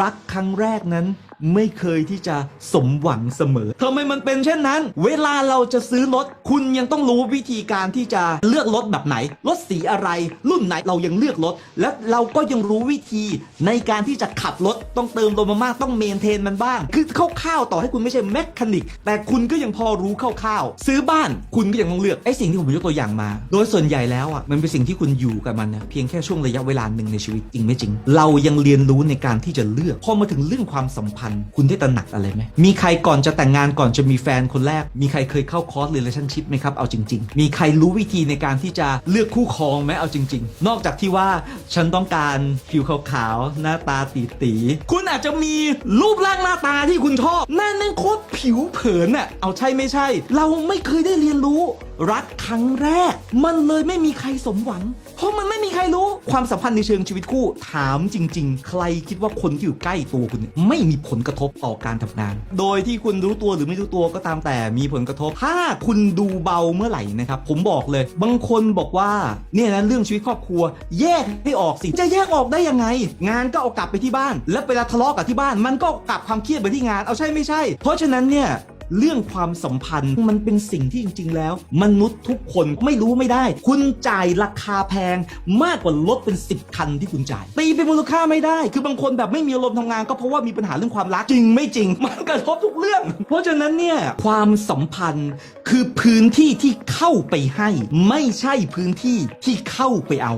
รักครั้งแรกนั้น ไม่เคยที่จะสมหวังเสมอทำไมมันเป็นเช่นนั้น เวลาเราจะซื้อรถ คุณยังต้องรู้วิธีการที่จะเลือกรถแบบไหน รถสีอะไร รุ่นไหนเรายังเลือกรถ และเราก็ยังรู้วิธีในการที่จะขับรถต้องเติมลมมามากต้องเมนเทนมันบ้าง คือคร่าวๆต่อให้คุณไม่ใช่แมคานิก แต่คุณก็ยังพอรู้คร่าวๆซื้อบ้านคุณก็ยังต้องเลือกไอ้สิ่งที่ผมยกตัวอย่างมา โดยส่วนใหญ่แล้วอะมันเป็นสิ่งที่คุณอยู่กับมันนะเพียงแค่ช่วงระยะเวลาหนึ่งในชีวิตจริงไม่จริง เรายังเรียนรู้ในการที่จะเลือกพอมาถึงเรื่องความสัมพันธ์ คุณได้ตระหนักอะไรไหม มีใครก่อนจะแต่งงานก่อนจะมีแฟนคนแรก มีใครเคยเข้าคอร์ส relationship ไหมครับ เอาจริง ๆ มีใครรู้วิธีในการที่จะเลือกคู่ครองไหมเอาจริง ๆ นอกจากที่ว่าฉันต้องการผิวขาวๆหน้าตาตีตีคุณอาจจะมีรูปร่างหน้าตาที่คุณชอบนั่นนั่นโคตรผิวเผินน่ะเอาใช่ไม่ใช่ เราไม่เคยได้เรียนรู้ รักครั้งแรก มันเลยไม่มีใครสมหวัง เพราะมันไม่มีใครรู้ความสัมพันธ์ในเชิงชีวิตคู่ ถามจริง ๆ ใครคิดว่าคนที่อยู่ใกล้ตัวคุณไม่มีผลกระทบต่อการทำงาน โดยที่คุณรู้ตัวหรือไม่รู้ตัวก็ตามแต่มีผลกระทบ ถ้าคุณดูเบาเมื่อไหร่นะครับ ผมบอกเลย บางคนบอกว่าเนี่ยนะเรื่องชีวิตครอบครัว แยกให้ออกสิจะแยกออกได้ยังไง งานก็เอากลับไปที่บ้าน แล้วเวลาทะเลาะกับที่บ้าน มันก็กลับความเครียดไปที่งานเอาใช่ไม่ใช่ เพราะฉะนั้นเนี่ย เรื่องความสัมพันธ์มันเป็นสิ่งที่จริง ๆ แล้ว มนุษย์ทุกคนไม่รู้ไม่ได้ คุณจ่ายราคาแพงมากกว่ารถเป็น 10 คันที่คุณจ่ายตีเป็นมูลค่าไม่ได้ คือบางคนแบบไม่มีอารมณ์ทำงานก็เพราะว่ามีปัญหาเรื่องความรักจริงไม่จริง มันกระทบทุกเรื่อง เพราะฉะนั้นเนี่ยความสัมพันธ์คือพื้นที่ที่เข้าไปให้ ไม่ใช่พื้นที่ที่เข้าไปเอา